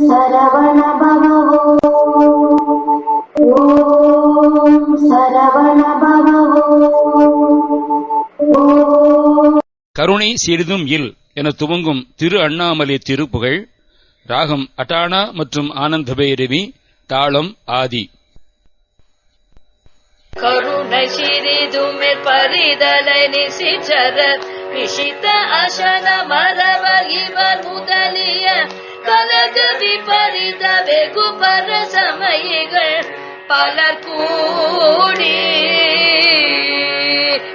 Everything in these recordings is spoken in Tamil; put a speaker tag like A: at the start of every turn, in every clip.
A: சரவண பவோ ஓம் சரவண பவோ
B: கருணை சிறிதும் இல் என துவங்கும் திரு அண்ணாமலை திருப்புகழ் ராகம் அட்டானா மற்றும் ஆனந்த பைரவி தாளம் ஆதி.
C: கருணை சிறிதுமே பரிதலை நிசிச்சர விஷித்த அசன மரவர் இவர் முதலிய கலக விபரித வெகு பர சமயங்கள் பலர் கூடி.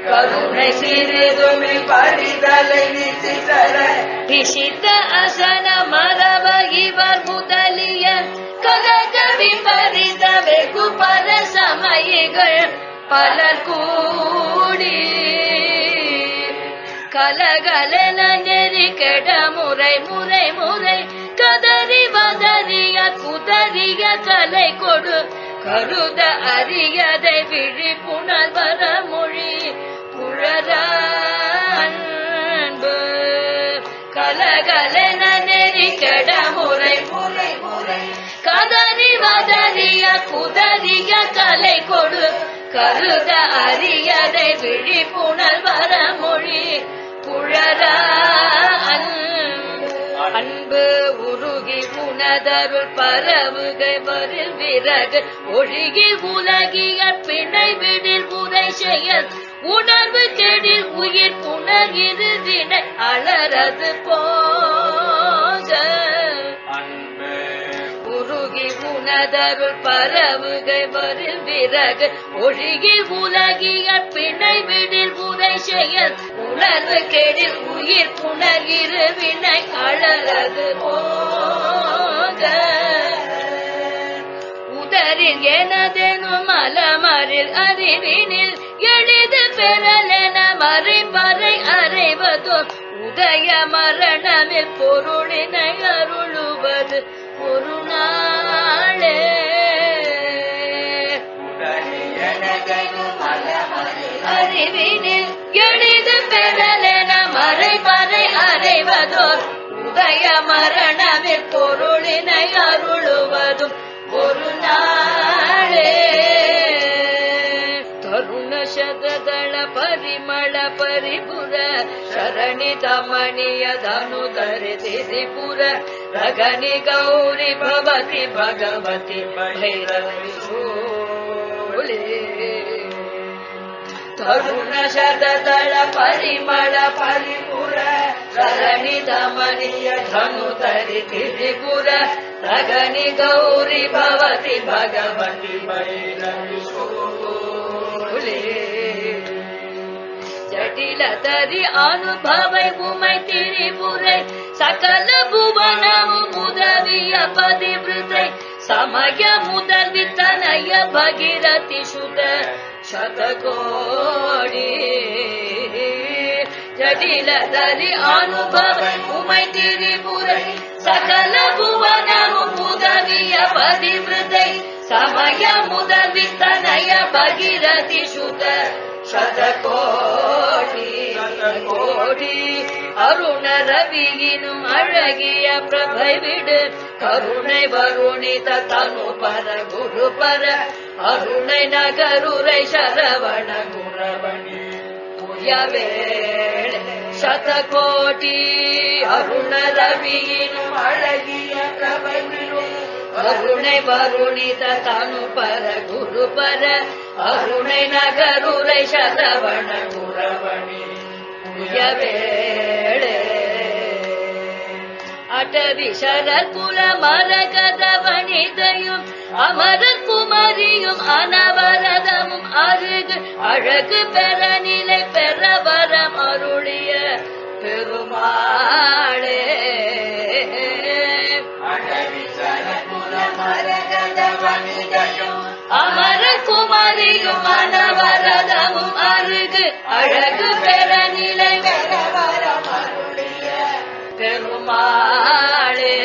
C: கருணை சிறிதுமே பரிதலை நிசிச்சர விஷித்த அசன மரவ இவர் முதலிய கலக விபரித வெகு பல சமயங்கள் பலர் கூடி. கலகலன கலை கொடு. கருத அறியதை விழிப்புணர் வர மொழி புழற அன்பு. கலகலன நெறி கெட முறை முறை கதறி வதறிய குதறிய கலை கொடு. கருத அறியதை விழிப்புணர் வர மொழி புழற அன்பு. உணதருள் பரவுகை வரில் விறகு ஒழுகி உலகிய பிணை விடில் உரை செயல். உணர்வு கெடில் உயிர் புணர்கிறு வினை அலரது போக. உருகி உணதருள் பரவுகை வரில் விறகு ஒழுகி உலகிய பிணை விடில் உரை செயல். உணர்வு கெடில் உயிர் புணர்கிறு வினை அழலது போக. உதரில் எனதெனும் அலமரில் அறிவினில் எளிது பெறலென மறைமறை அறைவதோ உதய மரணமில் பொருளினை அருளுவது ஒரு நாளே அறிவினில் எளிது பெறலென மறைமறை அறைவதோர் உதய மரணமில் பொருளினை அருளுவதும் ஒரு நாளே परिमल परिपुरा शरणि दमणीय धनुधरि पुरा रघनि गौरी भवति भगवति पढे रिमल परिपुरा शरणि दमणीय धनुधरि पुरा रघनि गौरी भवति भगवती தரி அனுபவை உமை திரிபுரை சகல புவனமும் உதவிய பதிவிருத்தை சமய முதல்வி தனய பகிரதி சுத சதகோடி ஜடில தரி அனுபவை உமை திரிபுரை சகல புவனமும் உதவிய பதிவிருத்தை சமய முதல்வி தனய பகிரதி சுத சதகோடி கோடி அருண ரவியினும் அழகிய பிரபை விடு. கருணை வருணித தனு பர குரு பர அருணை நகருரை சரவண குரவணி. புயவேள சதகோடி அருண ரவியினும் அழகிய பிரபை விடு. கருணை வருணித தனு பர குரு பர அருணை நகருரை சதவண குரவணி புயவேளே. அடவி சரகுல மரகத வனிதையும் அமர குமரியும் அனவரதமும் அருகு. அழகு பெற நிலை பெற வரம் அருளிய பெருமாளே. அமர குமரியும் மனவரதமும் அருகு. அழகு பெற நிலை பெற வரம் பெருமாளே.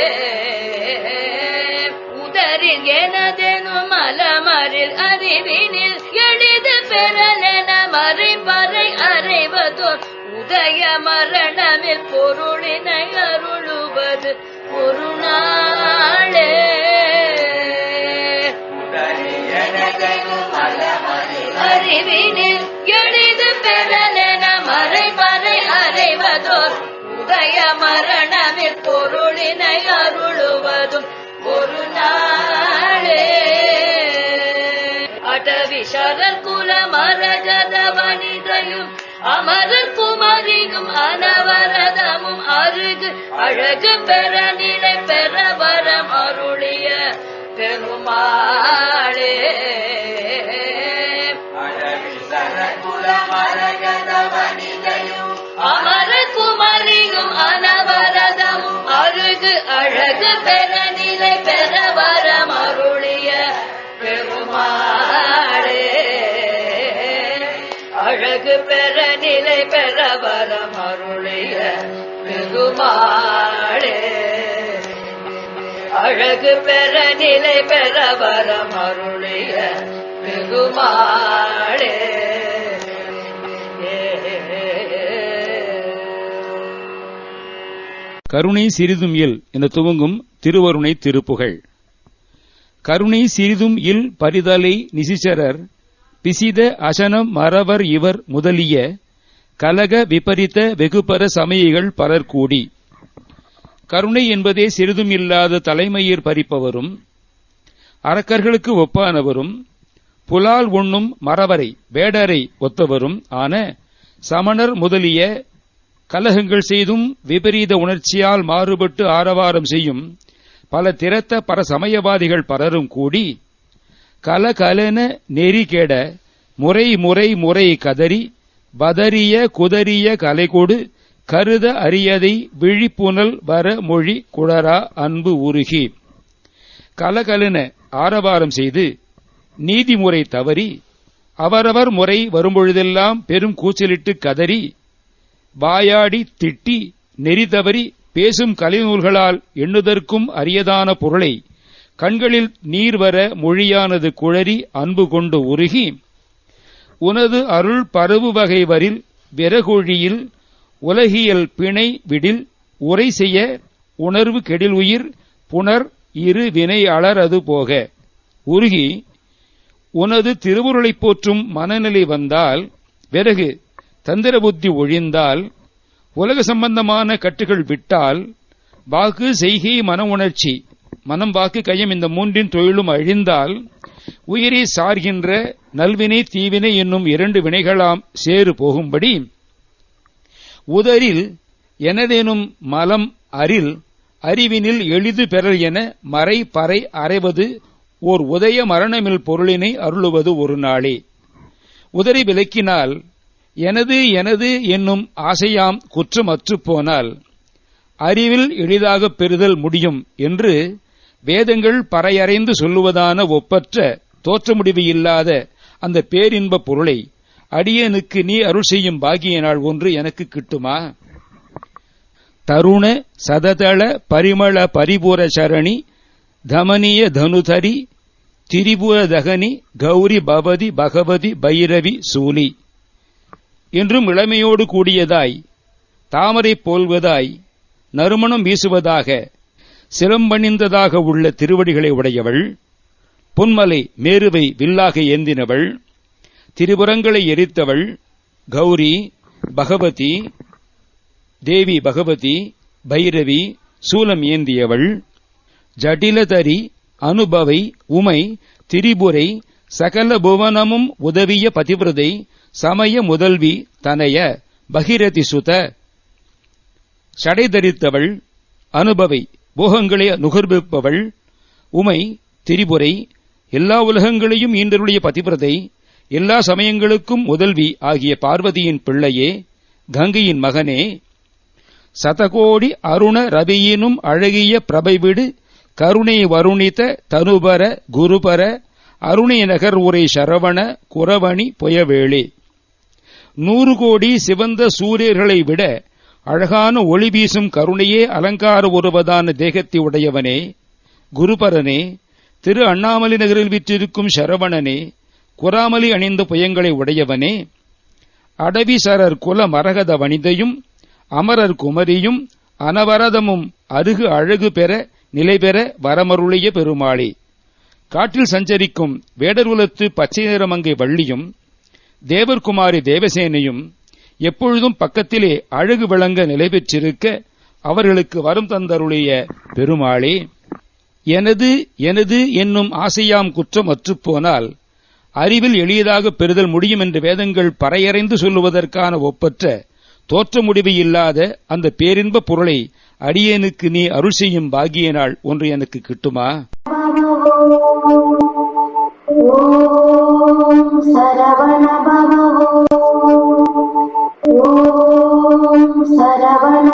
C: உதரில் எனதெனும் மலமரில் அறிவினில் எளிது பெறலென மறைபறை அறைவதோர். உதய மரணமில் பொருளினை அருளுவது உதய மரணமில் பொருளினை அருளுவதும் ஒரு நாளே. அடவி சரர் குல மரஜத வனிதையும் அமரர் குமரியும் அனவரதமும் அருகு அழகு பெற நிலை பெற வரம் அருளிய பெருமாளே. அழகு பெற நிலை பெற வரம் அருளிய பெருமாளே. அழகு பெற நிலை பெற வரம் அருளிய பெருமாளே.
B: கருணை சிறிதும் இல் என்று துவங்கும் திருவருணை திருப்புகழ் கருணை சிறிதும் இல் பரிதலை நிசிச்சரர் பிசித அசனம் மறவர் இவர் முதலிய கலக விபரித்த வெகுபர சமயிகள் பலர் கூடி. கருணை என்பதே சிறிதும் இல்லாத தலைமயிர் பறிப்பவரும் அரக்கர்களுக்கு ஒப்பானவரும் புலால் உண்ணும் மறவரை வேடரை ஒத்தவரும் ஆன சமணர் முதலிய கலகங்கள் செய்தும் விபரீத உணர்ச்சியால் மாறுபட்டு ஆரவாரம் செய்யும் பல திறத்த பரசமயவாதிகள் பலரும் கூடி கலகலன நெறி கெட முறை முறை முறை கதறி பதறிய குதறிய கலைகொடு கருத அரியதை விழிப்புணல் வர மொழி குளரா அன்பு உருகி. கலகலன ஆரவாரம் செய்து நீதிமுறை தவறி அவரவர் முறை வரும்பொழுதெல்லாம் பெரும் கூச்சலிட்டு கதறி வாயாடி திட்டி நெறி தவறி பேசும் கலைநூல்களால் எண்ணுதற்கும் அரியதான பொருளை கண்களில் நீர் வர மொழியானது குழறி அன்பு கொண்டு உருகி உனது அருள் பரவு வகை வரில் விறகொழியில் உலகியல் பிணை விடில் உரை செய்ய உணர்வு கெடில் உயிர் புனர் இரு வினை அலரது போக. உருகி உனது திருவுருளைப் போற்றும் மனநிலை வந்தால் பிறகு தந்திர புத்தி ஒழிந்தால் உலக சம்பந்தமான கட்டுகள் விட்டால் வாக்கு செய்கை மன உணர்ச்சி மனம் வாக்கு கையம் இந்த மூன்றின் தொழிலும் அழிந்தால் உயிரை சார்கின்ற நல்வினை தீவினை என்னும் இரண்டு வினைகளாம் சேறு போகும்படி. உதரில் எனதேனும் மலம் அரில் அறிவினில் எளிது பெறல் என மறை பறை அறைவது ஓர் உதய மரணமில் பொருளினை அருளுவது ஒரு நாளே. உதறி விலக்கினால் எனது எனது என்னும் ஆசையாம் குற்றமற்றுப் போனால் அறிவில் எளிதாக பெறுதல் முடியும் என்று வேதங்கள் பறையறைந்து சொல்லுவதான ஒப்பற்ற தோற்ற முடிவு இல்லாத அந்த பேரின்பப் பொருளை அடியனுக்கு நீ அருள் செய்யும் பாகிய நாள் ஒன்று எனக்கு கிட்டுமா? தருண சததள பரிமள பரிபூர சரணி தமனிய தனுதரி திரிபுர தகனி கௌரி பவதி பகவதி பைரவி சூலி. என்றும் இளமையோடு கூடியதாய் தாமரை போல்வதாய் நறுமணம் வீசுவதாக சிலம்பணிந்ததாக உள்ள திருவடிகளை உடையவள் பொன்மலை மேருவை வில்லாக ஏந்தினவள் திரிபுரங்களை எரித்தவள் கௌரி பகவதி தேவி பகவதி பைரவி சூலம் ஏந்தியவள் ஜடிலதரி அனுபவை உமை திரிபுரை சகல புவனமும் உதவிய பதிவிரதை சமய முதல்வி தனைய பகிரதி சுத சடை தரித்தவள் அனுபவை போகங்களை நுகர்விப்பவள் உமை திரிபுரை எல்லா உலகங்களையும் ஈன்றருடைய பதிவிரதை எல்லா சமயங்களுக்கும் முதல்வி ஆகிய பார்வதியின் பிள்ளையே கங்கையின் மகனே சதகோடி அருண ரவியினும் அழகிய பிரபைவிடு கருணை வருணித்த தனுபர குருபர அருணை நகர் உரை சரவண குரவணி புயவேளே. நூறு கோடி சிவந்த சூரியர்களை விட அழகான ஒளி வீசும் கருணையே அலங்கார உருவதான தேகத்தை உடையவனே குருபரனே திரு அண்ணாமலை நகரில் விற்றிருக்கும் சரவணனே குராமலி அணிந்த புயங்களை உடையவனே அடவி சரர் குல மரகத வனிதையும் அமரர் குமரியும் அனவரதமும் அருகு அழகு பெற நிலை பெற வரமருளிய பெருமாளே. காட்டில் சஞ்சரிக்கும் வேடர்குலத்து பச்சை நிறமங்கை வள்ளியும் தேவர்குமாரி தேவசேனையும் எப்பொழுதும் பக்கத்திலே அழகு விளங்க நிலை பெற்றிருக்க அவர்களுக்கு வரும் தந்தருடைய பெருமாளே எனது எனது என்னும் ஆசையாம் குற்றம் அற்றுப்போனால் அறிவில் எளியதாக பெறுதல் முடியும் என்று வேதங்கள் பறையறைந்து சொல்லுவதற்கான ஒப்பற்ற தோற்ற முடிவு இல்லாத அந்த பேரின்ப பொருளை அடியேனுக்கு நீ அருள் செய்யும் பாகிய நாள் ஒன்று எனக்கு கிட்டுமா?
A: ஓம் சரவண பவ ஓம் சரவண